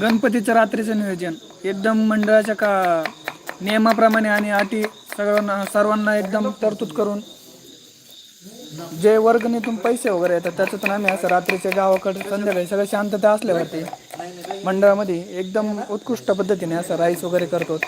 गणपतीचं रात्रीचं नियोजन. एकदम मंडळाच्या का नियमाप्रमाणे आणि अटी सर्वांना सर्वांना एकदम तरतूद करून. जे वर्गणीतून पैसे वगैरे येतात त्याच्यातून आम्ही असं रात्रीच्या गावाकडे संध्याकाळी सगळं शांतता असल्यावरती मंडळामध्ये एकदम उत्कृष्ट पद्धतीने असं राईस वगैरे करतो.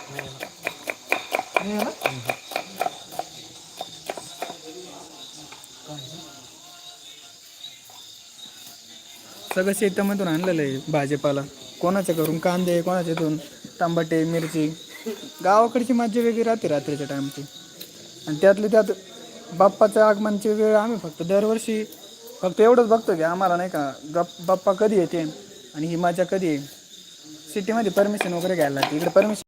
सगळं शेतामधून आणलेलं आहे भाजीपाला. कोणाच्या घरून कांदे कोणाच्या इथून टमाटे मिरची. गावाकडची मज्जा वेगळी राहते रात्रीच्या टाईमची आणि त्यातली त्यात बाप्पाचं आगमनची वेळ आम्ही फक्त दरवर्षी फक्त एवढंच बघतो की आम्हाला नाही का गप बाप्पा कधी येते आणि ही मजा कधी आहे सिटीमध्ये परमिशन वगैरे घ्यायला लागते. इकडे परमिशन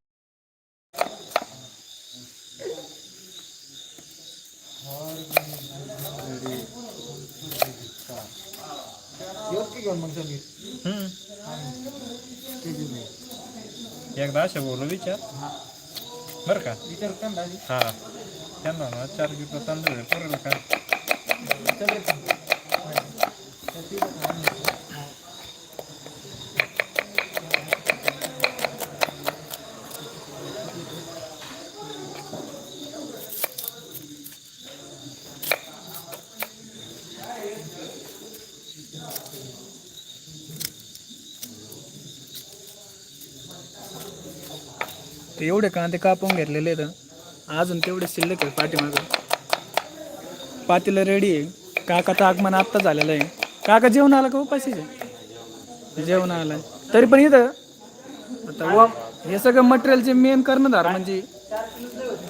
एकदा असे बोलू विचार. बरं का? विचार हा. त्यांना ना चार किलो तांदूळ करेल का एवढे कांदे कापून घेतलेले आहेत अजून तेवढे शिल्लक आहे पाठीमागं. पातीला रेडी आहे. काकाचं आगमन आत्ता झालेलं आहे. काका जेवण आला का उपाशीचे? जेवण आलं. तरी पण इथं आता वा हे सगळं मटेरियलचे मेन कर्णधार म्हणजे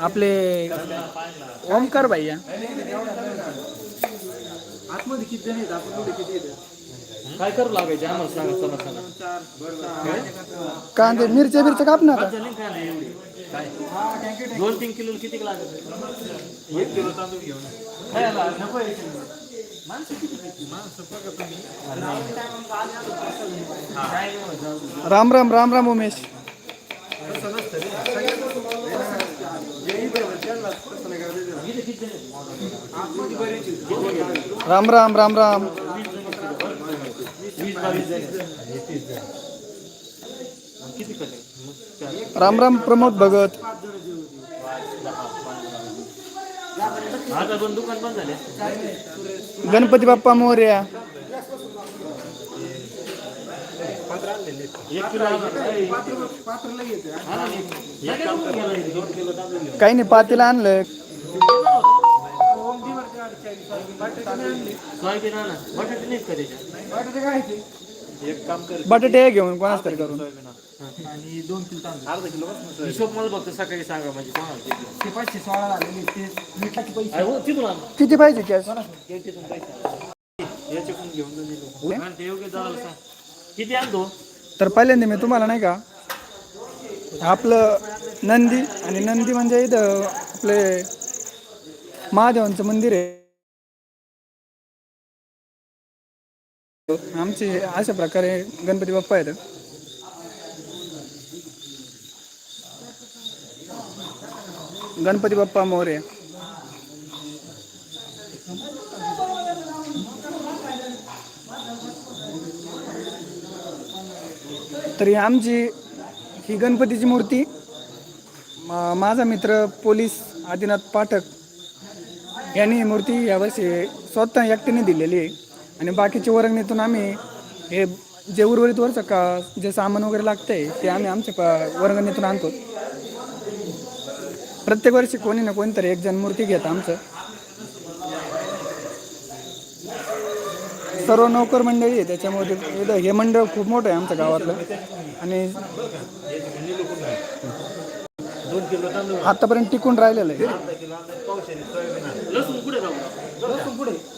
आपले ओमकार भाई आतमध्ये किती आहेत? आपण किती काय करू लागायचे? आम्हाला सांगा चला चला. कांदे मिरच्या मिरच्या काप ना आता. झाले काय नाही एवढी. काय? दोन तीन किलो किती लागत एक किलो तांदूळ घेऊन. राम राम राम राम उमेश? राम राम राम राम वीस बावीस जण आहेत. मग किती कले मग चार. राम राम प्रमोद भगत. गणपती बाप्पा मोर्या. काही नाही पातीला आणलं. सोयाबीन आणा बटाटे नाहीत का त्याच्यात? एक काम कर. बटाटे घेऊन कोणाच तरी करून. आणि दोन किलो तांदूळ. अर्धा किलो हिशोब मला फक्त सकाळी सांगा म्हणजे कोणाला किती. ते पाचशे सोळा झाले ते. मिठाचे पैसे. अरे हो, तिथून आण. किती पाहिजे कॅश घे तिथून पैसे. याच्याकडून घेऊन जा दिलो. ते योग्य जायला सांग. किती आणतो? तर पहिल्यांदा मी तुम्हाला नाही का आपलं नंदी आणि नंदी म्हणजे इथं आपले महादेवांचं मंदिर आहे. आमचे अशा प्रकारे गणपती बाप्पा आहेत. गणपती बाप्पा मोरे. तरी आमची ही गणपतीची मूर्ती माझा मित्र पोलीस आदिनाथ पाठक यांनी ही मूर्ती यावर्षी स्वतः एकट्याने दिलेली आहे. आणि बाकीच्या वर्गणीतून आम्ही हे जे उर्वरित वरचं का जे सामान वगैरे लागतं आहे ते आम्ही आमच्या प वर्गणीतून आणतो. प्रत्येक वर्षी कोणी ना कोणीतरी एक जण मूर्ती घेत आमचं. सर्व नोकर मंडळी आहे त्याच्यामध्ये हे मंडळ खूप मोठं आहे आमच्या गावातलं. आणि आतापर्यंत टिकून राहिलेलं आहे अर्धा किलो आणलं, पावशेर सोयाबीन आण. लसूण पुढे जाऊ लसूण पुढे आणलं नाही का लसूण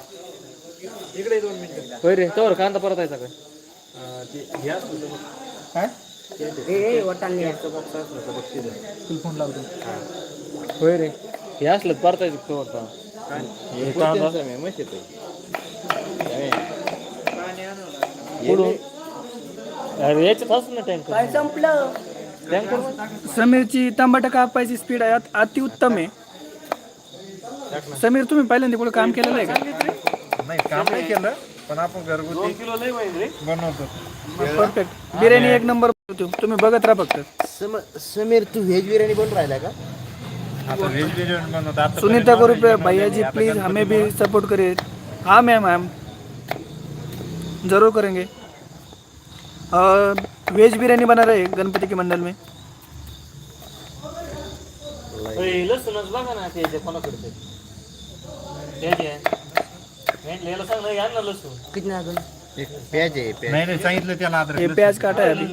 ते तोवर परतायचा का होय? रे तोवर कांदा परतायचा का? काय? तुला फोन लावतो. होय रे हे असलं तर परतायचं तोवर का हे कांदा? पुढून अरे याच्यात असं ना टँकर संपलं? टँकर समीरची तांबाटा कापायची स्पीड आहे अत- अतिउत्तम आहे. समीर तुम्ही पहिल्यांदा कुठं काम केलेलं आहे का? नाही काम नाही केलं पण आपण घरगुती किलो लय बनवतो. परफेक्ट बिर्याणी एक नंबर तुम्ही बघत राहा फक्त. सम- समीर तू व्हेज बिर्याणी बनवून राहिला का? आता व्हेज बिर्याणी बनवतो. आता सुनीता ग्रुप भैया जी प्लीज हमें भी सपोर्ट करिए हाँ मैम मैम जरूर करेंगे. वेज बिरयानी बना रहे हैं गणपति के मंडल में? लसूणच बघा ना ते ते कोणाकडे ते द्यायचे आहे. घ्या ना लसूण. किती अजून? प्याज आहे प्याज. नाही नाही सांगितलं त्याला अद्रक प्याज काटा है अभी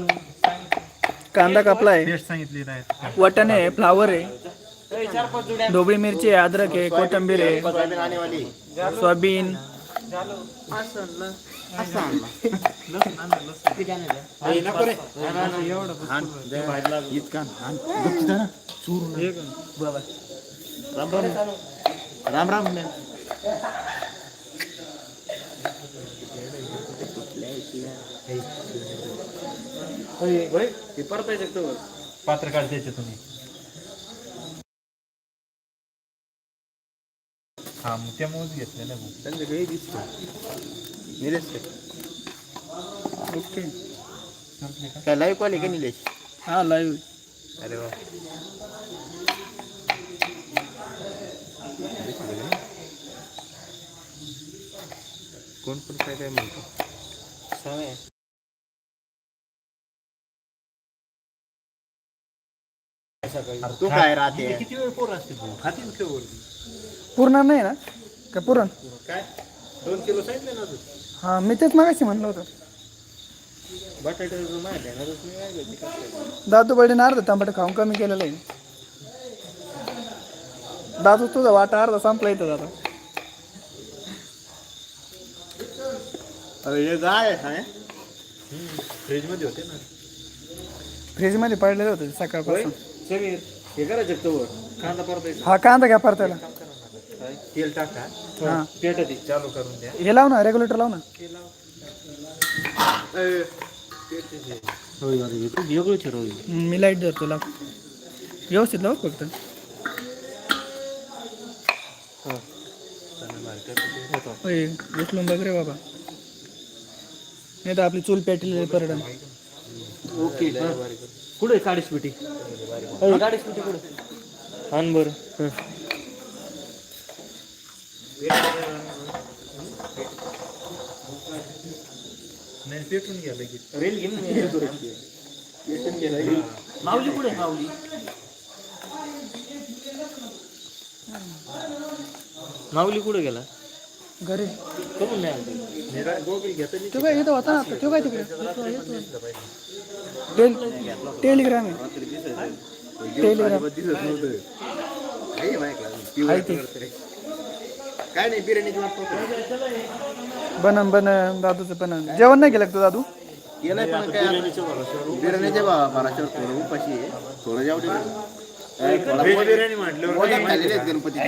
कांदा कापला है पेस्ट सांगितली नाही. वटन है फ्लावर है होय, चार पाच जुड्या ढोबळी मिरची है अदरक है कोथंबीर है सोयाबीन वाली. सोयाबीन. राम राम. होय, हे परतायचं तोवर पात्र काढ द्यायचे तुम्ही हा मग त्यामुळेच घेतल्या ना त्यांचं काही दिसतो निलेश ओके संपले का काय लाईव्ह कॉल आहे का निलेश हा लाईव्ह अरे वा कोण पण काय काय म्हणतो सवय. तू काय राहते? किती वेळ पोर असते भाऊ खातील केवळ पूर्ण नाही ना? का पुरण? काय? दोन किलो सांगितले ना तू हा मी तेच मागाशी म्हणलं होतं. बटाट्याचं माहिती आहे ना तुम्ही काय करते? कसं काय? दादू बडीने अर्धा तांबट खाऊन कमी केलेलं आहे. दादू तुझा वाटा अर्धा संपला इथं दादा. अरे हे आहे फ्रीजमध्ये होते ना. फ्रीजमध्ये पडलेलं होतं सकाळपासून. हे करायचं तोवर? कांदा परतायचा. हा कांदा घ्या परतायला. तेल टाका. हा. पेटा दे चालू करून द्या. हे लाव ना रेग्युलेटर लाव ना. होय अरे तू वेगळंच आहे रोहित. हम्म, मी लाइट धरतो लाव. व्यवस्थित लाव फक्त. होय उचलून बघ रे बाबा. नाही तर आपली चूल पेटलेली परडन ओके. कुठे पिटी? होय, काडीस पिटी कुठे? आण बरं. नाही पेटून घ्या लगेच रेल घेऊन ये. माऊली कुठे आहे, माऊली? माऊली कुठे गेला? घरी. करून नाही आणतो. गोगल घेता तो काय इथं होता ना आता. तो काय तिकडे. टेल टेलिग्राम आहे. टेलिग्राम. काय नाही बिर्याणीची. बनन बनन दादूचं बनन. जेवण नाही केलं का तू दादू? केलंय पण काय? बिर्याणीच्या भराच्यावर थोडं उपाशी आहे. थोडं व्हेज बिर्याणी आहेत गणपती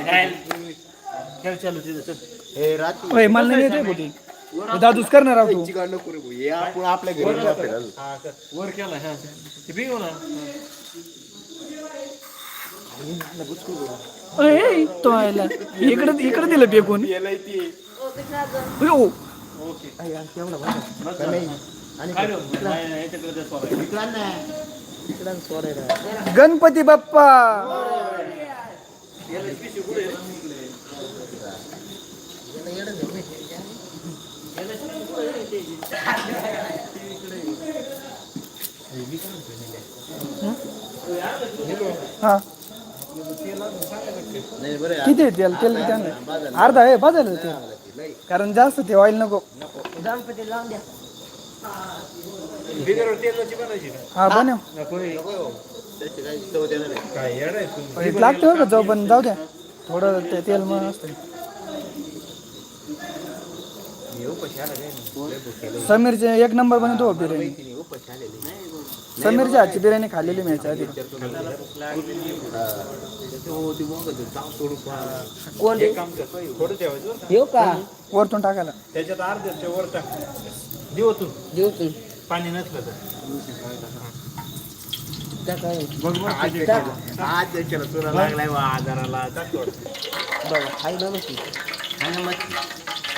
खेळ चालू तिथं चल. हे रात्री मला नाही येते बोटी दादूच करणार आहो तू चिकन नको रे भाऊ. हे आपण आपल्या घरी राहतो अजून. हा कर वर केला हा ते बिगो ना अय, तो आयला इकडे इकडे दिलं फेकून ओ का नाही? आणि काय रे? नाही, याच्याकडे ते सोडा. इकडं ना. इकडं सोडायला. गणपती बाप्पा आहे. किती आहे तेल? तेल त्यांना अर्धा आहे बाजायला ते कारण जास्त ते ऑइल नको. हा बनव. हे. लागते का जाऊ पण जाऊ द्या. थोडं तेल मग असतं समीरचे एक नंबर बनवतो हो बिर्याणी. समीरच्या हातची बिर्याणी खाल्लेली मी याच्या आधी? येऊ का? वरतून टाकायला. त्याच्यात अर्ध्याच्या वर टाक. देऊ तू. देऊ तू पाणी नसलं तर. बघ बघ आज तुला लागलाय आजाराला. टाक थोडं. बघा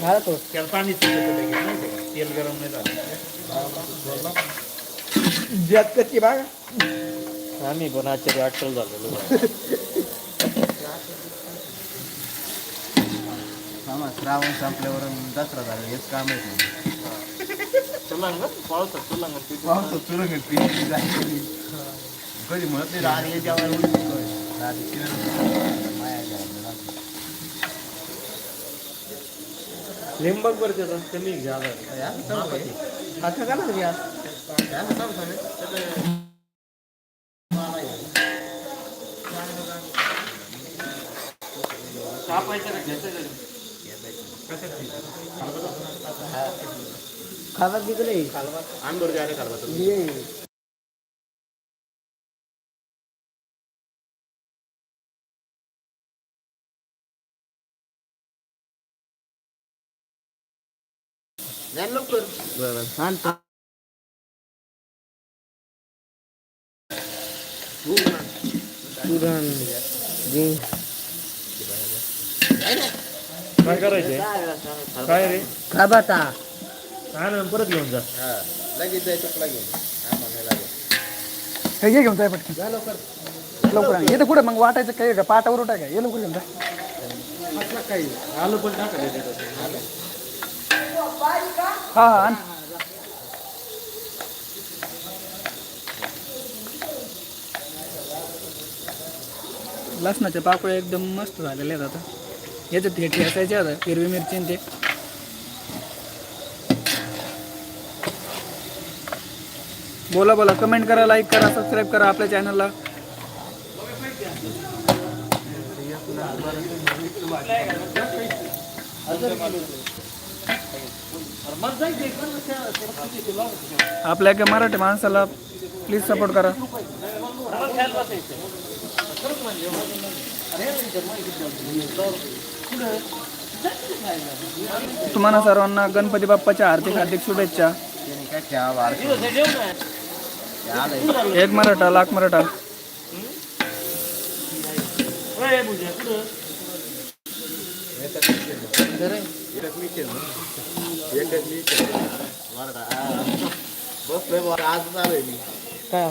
नाही घालतो. त्याला पाणी? तेल गरम नाही झालं ज्यात कच्ची बाग? आम्ही पण आजच्या अटल झालेलो. श्रावण संपल्यावर दसरा झाला हेच काम आहे पावसात तुला पाहतो तुरंग पिंडी जायची. कधी म्हणत नाही राहणे जेवायला उलटी कर. राहते किरण. माया घ्या. लिंबक बरं त्याचं कमी घ्या या, चालू आहे. आता का ना घ्या या, चालू आहे. कापायचं का घ्यायचं खावा तिकडे बरं लवकर. काय करायचंय? काय रे? खाबाता ना परत घेऊन जा. हा, लगेच जायचं तुला घेऊन. हा, जाय पटकन. लवकर. आण. इथं कुठं? मग वाटायचं काही का? पाटावर उठाय का ये लवकर घेऊन जा. आलू पण टाका हा हा आण. लसणाच्या पाकळ्या एकदम मस्त झालेल्या आहेत आता. याच्यात हे ठेचायचे आता हिरवी मिरची आणि ते. बोला बोला कमेंट करा लाईक करा सबस्क्राईब करा आपल्या चॅनलला आपल्या एका मराठी माणसाला प्लीज सपोर्ट करा. तुम्हाला सर्वांना गणपती बाप्पाच्या हार्दिक हार्दिक शुभेच्छा. एक मराठा लाख मराठा. एकच. हा. बसलोय आलोय मी. काय.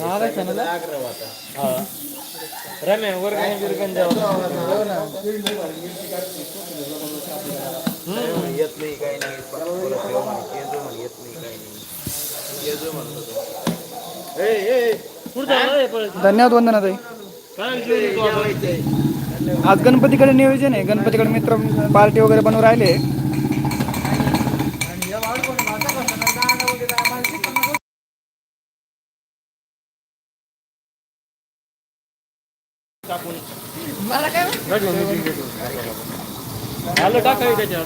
रम्या काय? येत नाही काही नाही. म्हणे, येत नाही काही नाही. म्हणतो. ए, धन्यवाद वंदना ताई. आज गणपतीकडे नियोजन आहे. गणपतीकडे मित्र पार्टी वगैरे बनवून राहिले. टाकावी त्याच्यात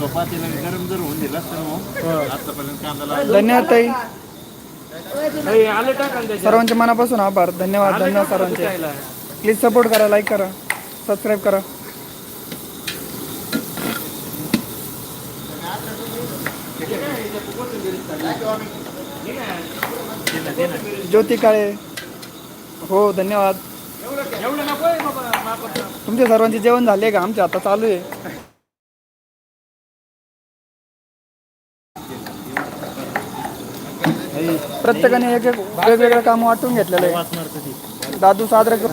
चपातीला गरम जर होऊन दिला तर मग आतापर्यंत कांदा. धन्यवाद ताई. ए, आलं टाका ना त्याच्यात सर्वांचे मनापासून आभार. धन्यवाद धन्यवाद सर्वांचे. खायला. प्लीज सपोर्ट करा लाईक करा सबस्क्राईब करा. ज्योती काळे. हो धन्यवाद. एवढं नको आहे बाबा. तुमच्या सर्वांचे जेवण झाले का? आमचे आता चालू आहे. प्रत्येकाने एक एक वेगवेगळं काम वाटून घेतलेलं आहे. वाचणार कधी दादू साजरा करू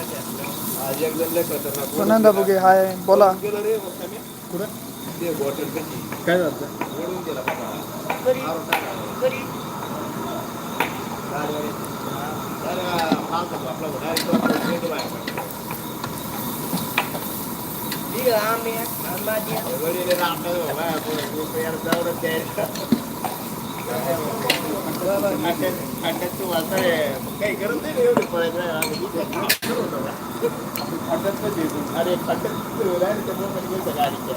आज एक जण लय खतरनाक सुनंदा बुगे हाय बोला गेलं रे मग कमी कुठं ते बॉटल कशी काय झालं ओढून गेला मारून. अरे, आपला घोडा बाबा, आपण रुपयाला रे. काही गरज नाही रे एवढी पळायचं. आम्ही इथे करू नका. खड्ड्यात कधी येतो? अरे खड्ड्यात तू राहिलं तर मग गेलं गाडीच्या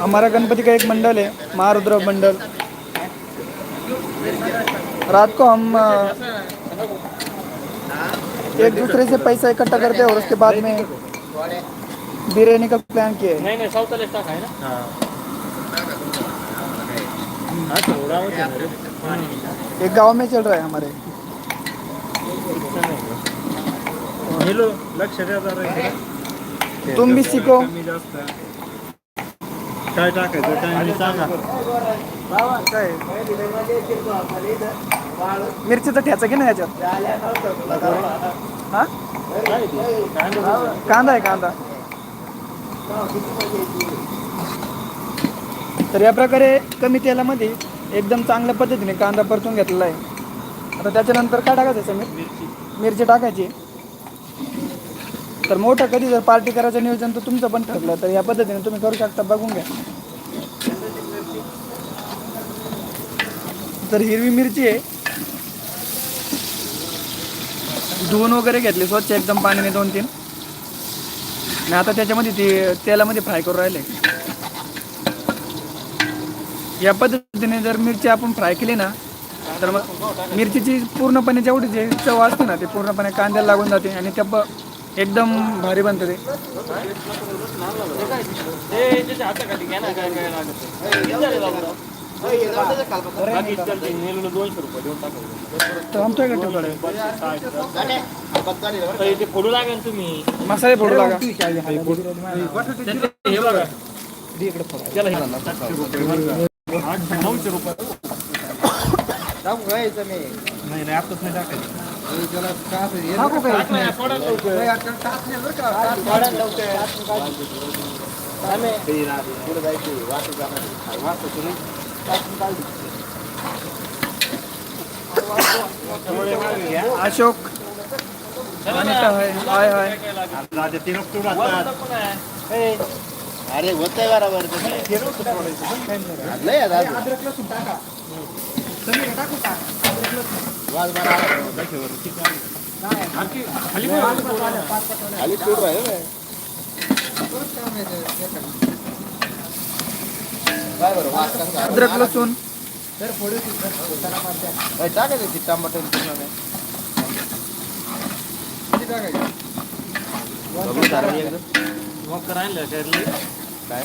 हमारा गणपति का एक मंडल है महारुद्र मंडल। रात को हम एक दूसरे से पैसा इकट्ठा करते हैं और उसके बाद में बिरयानी का प्लान किया है। नाही नाही ना। हा। हा थोडा. एक गाँव में चल रहा है हमारे। हॅलो लक्ष द्या जरा इकडे. तुम भी सीखो। काय टाकायचं? काय? नाही सांगा. मिरचीचा ठ्याचा की नाही याच्यात हा? कांदा आहे कांदा. तर या प्रकारे कमी तेलामध्ये एकदम चांगल्या पद्धतीने कांदा परतून घेतलेला आहे. आता त्याच्यानंतर काय टाकायचं समीर? मिरची टाकायची. तर मोठं कधी जर पार्टी करायचं नियोजन तर तुमचं पण ठरलं तर या पद्धतीने तुम्ही करू शकता बघून घ्या. तर हिरवी मिरची आहे. धुवून वगैरे घेतली स्वच्छ एकदम पाण्याने दोन तीन आणि आता त्याच्यामध्ये ती तेलामध्ये फ्राय करून राहिले. या पद्धतीने जर मिरची आपण फ्राय केली ना तर मग मिरचीची पूर्णपणे जेवढी जे चव असते ना ते पूर्णपणे कांद्याला लागून जाते आणि त्या प- एकदम भारी बनतं ते तर ठेवलं बरं. तर इथे फोडू लागेल तुम्ही मसाले फोडू लागा हे बघा त्याला हे नऊशे रुपये? नाही नाही आताच नाही टाकायचं अशोक. हाय हाय हाय. काय लागेल? राजा तीन तू. वर पण आहे. अरे बरोबर तुम्ही. खाली कसा आहे? अद्रक लसूण टाकायचं की टमाटर पूर्ण नाही. बघू जरा मी एकदा. मग तर राहिलं काय रे? काय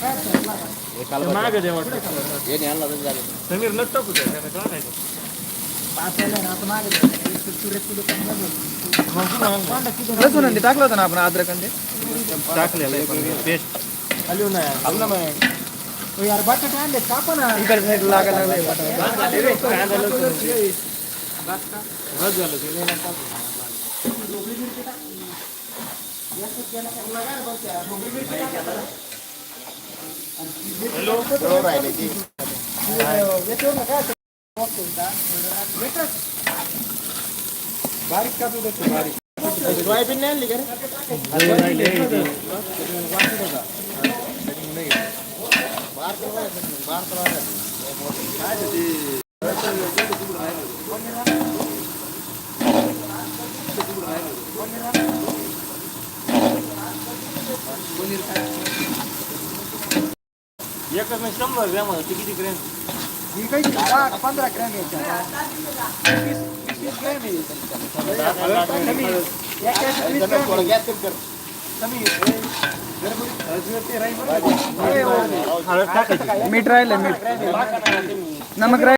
मागे दे वाटतं. समीर नट टाकू द्या नाही ना लसूण आणि ते टाकलं होतं ना आपण अद्रक ते टाकलेलं आहे पेस्ट खाली नाही खाली ना मग यार बटाटे आणले कापा ना इकडे साईड लागायला लागले रस झालं राहिले बारीक कापू देतो बारीक सोयाबीन नाही आणली का रे? बार तर बार एकच म्हणजे शंभर ग्रॅम होतं. ते किती ग्रॅम? ही काही दहा पंधरा ग्रॅम यायच्या. कमी मीठ राहिलं मीठ. नमक राहिलं